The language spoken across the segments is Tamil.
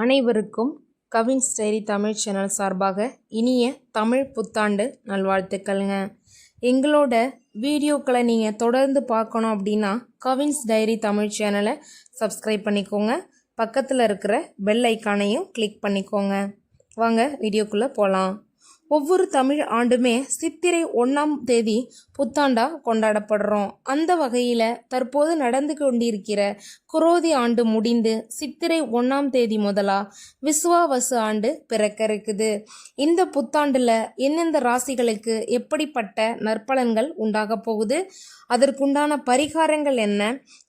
அனைவருக்கும் கவின்ஸ் டைரி தமிழ் சேனல் சார்பாக இனிய தமிழ் புத்தாண்டு நல்வாழ்த்துக்கள்ங்க. எங்களோட வீடியோக்களை நீங்கள் தொடர்ந்து பார்க்கணும் அப்படின்னா கவின்ஸ் டைரி தமிழ் சேனலை சப்ஸ்கிரைப் பண்ணிக்கோங்க. பக்கத்தில் இருக்கிற பெல் ஐக்கானையும் கிளிக் பண்ணிக்கோங்க. வாங்க வீடியோக்குள்ளே போகலாம் ஒவ்வொரு தமிழ் ஆண்டுமே சித்திரை ஒன்றாம் தேதி புத்தாண்டா கொண்டாடப்படுறோம். அந்த வகையில் தற்போது நடந்து கொண்டிருக்கிற குரோதி ஆண்டு முடிந்து சித்திரை ஒன்றாம் தேதி முதலா விசுவாவசு ஆண்டு பிறக்க இருக்குது இந்த புத்தாண்டில் எந்தெந்த ராசிகளுக்கு எப்படிப்பட்ட நற்பலன்கள் உண்டாக போகுது? அதற்குண்டான பரிகாரங்கள் என்ன?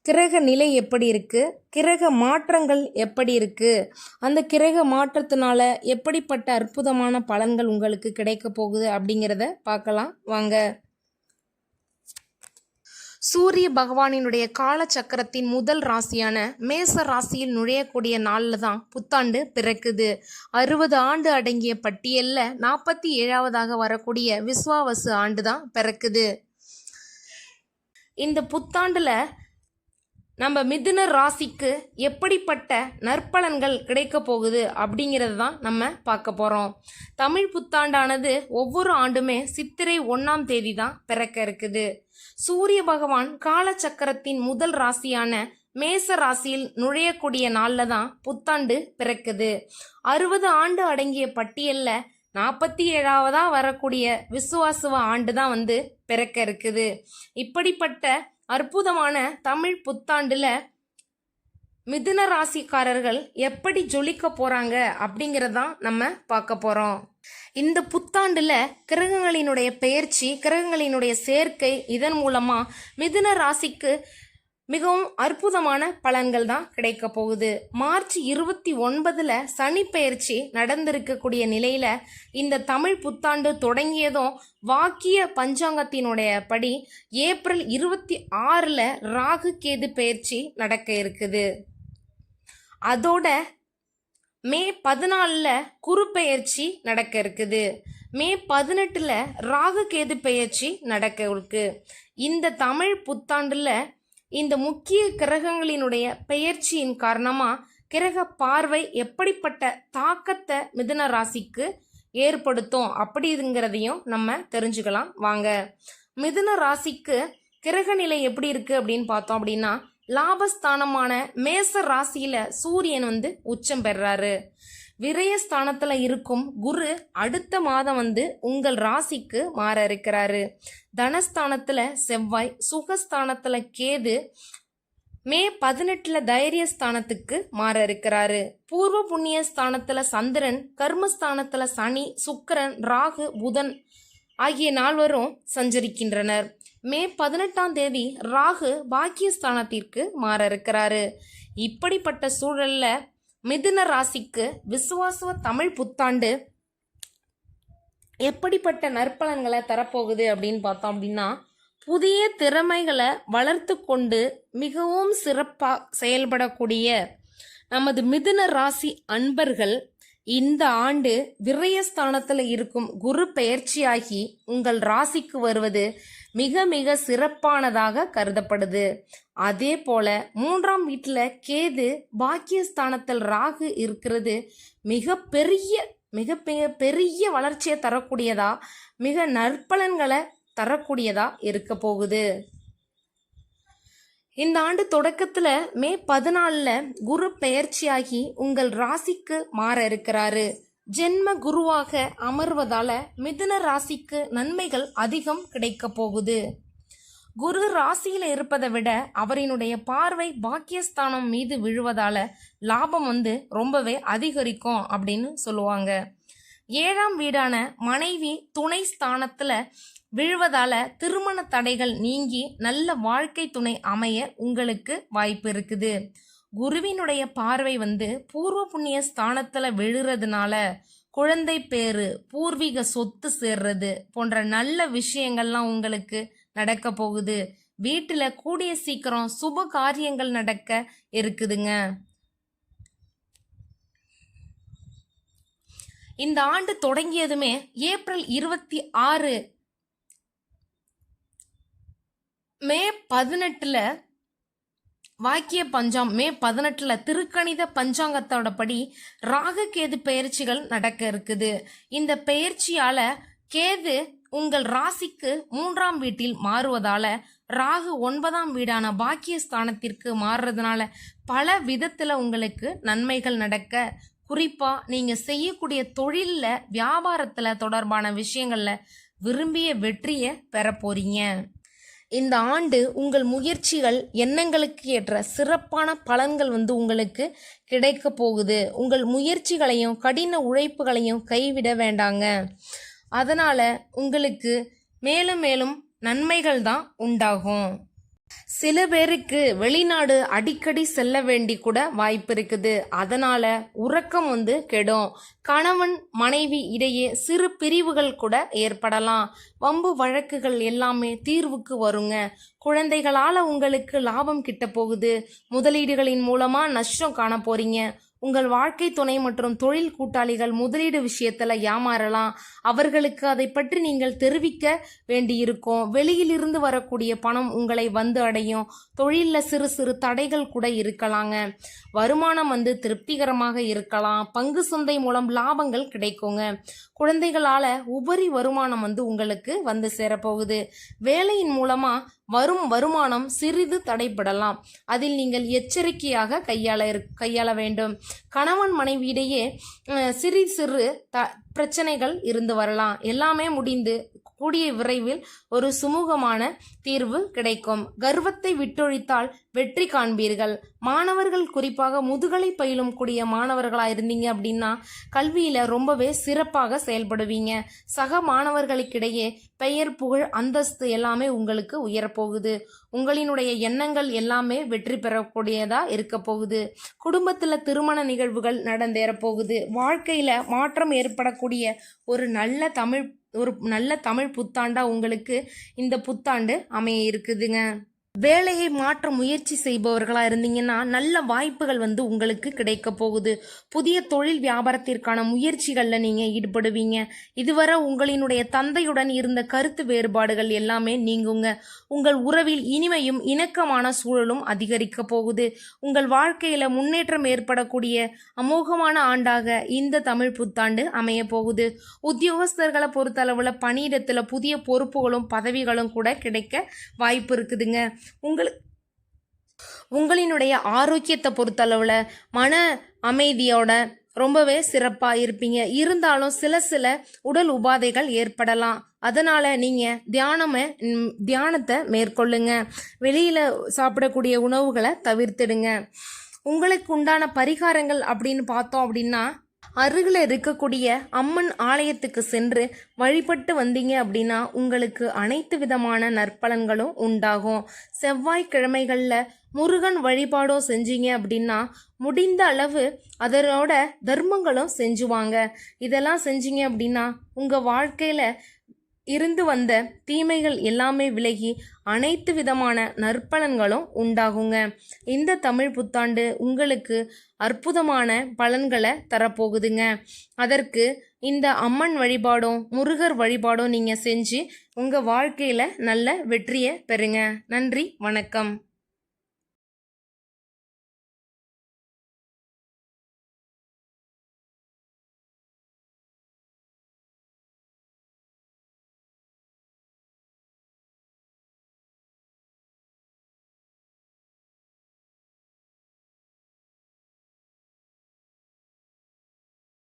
கிரக நிலை எப்படி இருக்குது கிரக மாற்றங்கள் எப்படி இருக்குது அந்த கிரக மாற்றத்தினால எப்படிப்பட்ட அற்புதமான பலன்கள் உங்களுக்கு கிடைக்க போகுது அப்படிங்கிறத பார்க்கலாம். வாங்க. சூரிய பகவானினுடைய காலச்சக்கரத்தின் முதல் ராசியான மேச ராசியில் நுழையக்கூடிய நாளில் தான் புத்தாண்டு பிறக்குது. அறுபது ஆண்டு அடங்கிய பட்டியலில் நாற்பத்தி ஏழாவதாக வரக்கூடிய விஸ்வாவசு ஆண்டு தான் பிறக்குது. இந்த புத்தாண்டில் நம்ம மிதுன ராசிக்கு எப்படிப்பட்ட நற்பலன்கள் கிடைக்க போகுது அப்படிங்கிறது தான் நம்ம பார்க்க போகிறோம் தமிழ் புத்தாண்டானது ஒவ்வொரு ஆண்டுமே சித்திரை ஒன்றாம் தேதி தான் பிறக்க இருக்குது. சூரிய பகவான் காலச்சக்கரத்தின் முதல் ராசியான மேச ராசியில் நுழையக்கூடிய நாளில் தான் புத்தாண்டு பிறக்குது. அறுபது ஆண்டு அடங்கிய பட்டியலில் நாற்பத்தி ஏழாவதாக வரக்கூடிய விசுவாசுவ ஆண்டு தான் வந்து பிறக்க இருக்குது. இப்படிப்பட்ட அற்புதமான தமிழ் புத்தாண்டில் மிதுன ராசிக்காரர்கள் எப்படி ஜொலிக்க போகிறாங்க அப்படிங்கிறதான் நம்ம பார்க்க போகிறோம் இந்த புத்தாண்டில் கிரகங்களினுடைய பெயர்ச்சி கிரகங்களினுடைய சேர்க்கை இதன் மூலமாக மிதுன ராசிக்கு மிகவும் அற்புதமான பலன்கள் தான் கிடைக்க போகுது. மார்ச் இருபத்தி ஒன்பதுல சனி பெயர்ச்சி நடந்திருக்கக்கூடிய நிலையில இந்த தமிழ் புத்தாண்டு தொடங்கியதும் வாக்கிய பஞ்சாங்கத்தினுடைய படி ஏப்ரல் இருபத்தி ஆறில் ராகு கேது பயிற்சி நடக்க இருக்குது. அதோட மே பதினாலில் குரு பெயர்ச்சி நடக்க இருக்குது. மே பதினெட்டில் ராகு கேது பெயர்ச்சி நடக்க இருக்கு. இந்த தமிழ் புத்தாண்டில் இந்த முக்கிய கிரகங்களினுடைய பெயர்ச்சியின் காரணமாக கிரக பார்வை எப்படிப்பட்ட தாக்கத்தை மிதுன ராசிக்கு ஏற்படுத்தும் அப்படிங்கிறதையும் நம்ம தெரிஞ்சுக்கலாம். வாங்க. மிதுன ராசிக்கு கிரக நிலை எப்படி இருக்கு அப்படின்னு பார்த்தோம் அப்படின்னா லாபஸ்தானமான மேச ராசியில சூரியன் வந்து உச்சம் பெறாரு. விரயஸ்தானத்துல இருக்கும் குரு அடுத்த மாதம் வந்து உங்கள் ராசிக்கு மாற இருக்கிறாரு. தனஸ்தானத்துல செவ்வாய் சுகஸ்தானத்துல கேது மே பதினெட்டுல தைரியஸ்தானத்துக்கு மாற இருக்கிறாரு. பூர்வ புண்ணிய ஸ்தானத்துல சந்திரன் கர்மஸ்தானத்துல சனி சுக்கரன் ராகு புதன் ஆகிய நால்வரும் சஞ்சரிக்கின்றனர். மே பதினெட்டாம் தேதி ராகு பாக்கியஸ்தானத்திற்கு மாற இருக்கிறாரு. இப்படிப்பட்ட சூழல்ல மிதுன ராசிக்கு விசுவாசுவ தமிழ் புத்தாண்டு எப்படிப்பட்ட நற்பலன்களை தரப்போகுது அப்படின்னு பார்த்தோம் அப்படின்னா புதிய திறமைகளை வளர்த்து கொண்டு மிகவும் சிறப்பாக செயல்படக்கூடிய நமது மிதுன ராசி அன்பர்கள் இந்த ஆண்டு விரயஸ்தானத்தில் இருக்கும் குரு பெயர்ச்சியாகி உங்கள் ராசிக்கு வருவது மிக மிக சிறப்பானதாக கருதப்படுது. அதே போல மூன்றாம் வீட்டில் கேது பாக்கியஸ்தானத்தில் ராகு இருக்கிறது. மிக பெரிய மிக பெரிய வளர்ச்சியை தரக்கூடியதா மிக நற்பலன்களை தரக்கூடியதா இருக்க போகுது. இந்த ஆண்டு தொடக்கத்தில் மே பதினாலில் குரு பெயர்ச்சியாகி உங்கள் ராசிக்கு மாற இருக்கிறாரு. ஜென்ம குருவாக அமர்வதால மிதுன ராசிக்கு நன்மைகள் அதிகம் கிடைக்க போகுது. குரு ராசியில் இருப்பதை விட அவரினுடைய பார்வை பாக்கியஸ்தானம் மீது விழுவதால லாபம் வந்து ரொம்பவே அதிகரிக்கும் அப்படின்னு சொல்லுவாங்க. ஏழாம் வீடான மனைவி துணை ஸ்தானத்துல விழுவதால திருமண தடைகள் நீங்கி நல்ல வாழ்க்கை துணை அமைய உங்களுக்கு வாய்ப்பு இருக்குது. குருவினுடைய பார்வை வந்து பூர்வ புண்ணிய ஸ்தானத்துல விழுறதுனால குழந்தை பேரு பூர்வீக சொத்து சேர்றது போன்ற நல்ல விஷயங்கள்லாம் உங்களுக்கு நடக்க போகுது. வீட்டில் கூடிய சீக்கிரம் சுப காரியங்கள் நடக்க இருக்குதுங்க. இந்த ஆண்டு தொடங்கியதுமே ஏப்ரல் இருபத்தி ஆறு மே பதினெட்டில் வாக்கிய பஞ்சாம் மே பதினெட்டுல திருக்கணித பஞ்சாங்கத்தோட படி ராகு கேது பெயர்ச்சிகள் நடக்க இருக்குது. இந்த பெயர்ச்சியால கேது உங்கள் ராசிக்கு மூன்றாம் வீட்டில் மாறுவதால ராகு ஒன்பதாம் வீடான பாக்கியஸ்தானத்திற்கு மாறுறதுனால பல விதத்துல உங்களுக்கு நன்மைகள் நடக்க குறிப்பா நீங்க செய்யக்கூடிய தொழில்ல வியாபாரத்துல தொடர்பான விஷயங்கள்ல விரும்பிய வெற்றியை பெற போறீங்க இந்த ஆண்டு உங்கள் முயற்சிகள் எண்ணங்களுக்கு ஏற்ற சிறப்பான பலன்கள் வந்து உங்களுக்கு கிடைக்க போகுது. உங்கள் முயற்சிகளையும் கடின உழைப்புகளையும் கைவிட வேண்டாங்க. அதனால் உங்களுக்கு மேலும் மேலும் நன்மைகள் தான் உண்டாகும். சில பேருக்கு வெளிநாடு அடிக்கடி செல்ல வேண்டி கூட வாய்ப்பு இருக்குது. அதனால உறக்கம் வந்து கெடும். கணவன் மனைவி இடையே சிறு பிரிவுகள் கூட ஏற்படலாம். வம்பு வழக்குகள் எல்லாமே தீர்வுக்கு வருங்க. குழந்தைகளால உங்களுக்கு லாபம் கிட்ட போகுது. முதலீடுகளின் மூலமா நஷ்டம் காண போறீங்க. உங்கள் வாழ்க்கை துணை மற்றும் தொழில் கூட்டாளிகள் முதலீடு விஷயத்தில் ஏமாறலாம். அவர்களுக்கு அதை பற்றி நீங்கள் தெரிவிக்க வேண்டியிருக்கும். வெளியிலிருந்து வரக்கூடிய பணம் உங்களை வந்து அடையும். தொழிலில் சிறு சிறு தடைகள் கூட இருக்கலாங்க. வருமானம் வந்து திருப்திகரமாக இருக்கலாம். பங்கு சந்தை மூலம் லாபங்கள் கிடைக்குங்க. குழந்தைகளால் உபரி வருமானம் வந்து உங்களுக்கு வந்து சேரப்போகுது. வேலையின் மூலமாக வரும் வருமானம் சிறிது தடைப்படலாம் அதில் நீங்கள் எச்சரிக்கையாக கையாள இரு- கையாள வேண்டும். கணவன் மனைவியிடையே சிறு சிறு த பிரச்சனைகள் இருந்து வரலாம். எல்லாமே முடிந்து கூடிய விரைவில் ஒரு சுமூகமான தீர்வு கிடைக்கும். கர்வத்தை விட்டொழித்தால் வெற்றி காண்பீர்கள். மாணவர்கள் குறிப்பாக முதுகலை பயிலும் கூடிய மாணவர்களாக இருந்தீங்க அப்படின்னா கல்வியில் ரொம்பவே சிறப்பாக செயல்படுவீங்க. சக மாணவர்களுக்கிடையே பெயர் புகழ் அந்தஸ்து எல்லாமே உங்களுக்கு உயரப்போகுது. உங்களினுடைய எண்ணங்கள் எல்லாமே வெற்றி பெறக்கூடியதாக இருக்க போகுது. குடும்பத்தில் திருமண நிகழ்வுகள் நடந்தேற போகுது வாழ்க்கையில் மாற்றம் ஏற்படக்கூடிய ஒரு நல்ல தமிழ் ஒரு நல்ல தமிழ் புத்தாண்டா உங்களுக்கு இந்த புத்தாண்டு அமைய இருக்குதுங்க. வேலையை மாற்ற முயற்சி செய்பவர்களாக இருந்தீங்கன்னா நல்ல வாய்ப்புகள் வந்து உங்களுக்கு கிடைக்க போகுது. புதிய தொழில் வியாபாரத்திற்கான முயற்சிகளில் நீங்கள் ஈடுபடுவீங்க. இதுவரை உங்களினுடைய தந்தையுடன் இருந்த கருத்து வேறுபாடுகள் எல்லாமே நீங்குங்க. உங்கள் உறவில் இனிமையும் இணக்கமான சூழலும் அதிகரிக்க போகுது. உங்கள் வாழ்க்கையில் முன்னேற்றம் ஏற்படக்கூடிய அமோகமான ஆண்டாக இந்த தமிழ் புத்தாண்டு அமைய போகுது. உத்தியோகஸ்தர்களை பொறுத்தளவில் பணியிடத்தில் புதிய பொறுப்புகளும் பதவிகளும் கூட கிடைக்க வாய்ப்பு இருக்குதுங்க. உங்களுக்கு உங்களினுடைய ஆரோக்கியத்தை பொறுத்தளவில் மன அமைதியோட ரொம்பவே சிறப்பாக இருப்பீங்க. இருந்தாலும் சில சில உடல் உபாதைகள் ஏற்படலாம். அதனால் நீங்கள் தியானமே தியானத்தை மேற்கொள்ளுங்க. வெளியில் சாப்பிடக்கூடிய உணவுகளை தவிர்த்துடுங்க. உங்களுக்கு உண்டான பரிகாரங்கள் அப்படின்னு பார்த்தோம் அப்படின்னா அருகில் இருக்கக்கூடிய அம்மன் ஆலயத்துக்கு சென்று வழிபட்டு வந்தீங்க அப்படின்னா உங்களுக்கு அனைத்து விதமான நற்பலன்களும் உண்டாகும். செவ்வாய்க்கிழமைகளில் முருகன் வழிபாடும் செஞ்சீங்க அப்படின்னா முடிந்த அளவு அதனோட தர்மங்களும் செஞ்சுவாங்க. இதெல்லாம் செஞ்சீங்க அப்படின்னா உங்கள் வாழ்க்கையில் இருந்து வந்த தீமைகள் எல்லாமே விலகி அனைத்து விதமான நற்பலன்களும் உண்டாகுங்க. இந்த தமிழ் புத்தாண்டு உங்களுக்கு அற்புதமான பலன்களை தரப்போகுதுங்க. அதற்கு இந்த அம்மன் வழிபாடும் முருகர் வழிபாடும் நீங்கள் செஞ்சு உங்கள் வாழ்க்கையில் நல்ல வெற்றியை பெறுங்க. நன்றி வணக்கம்.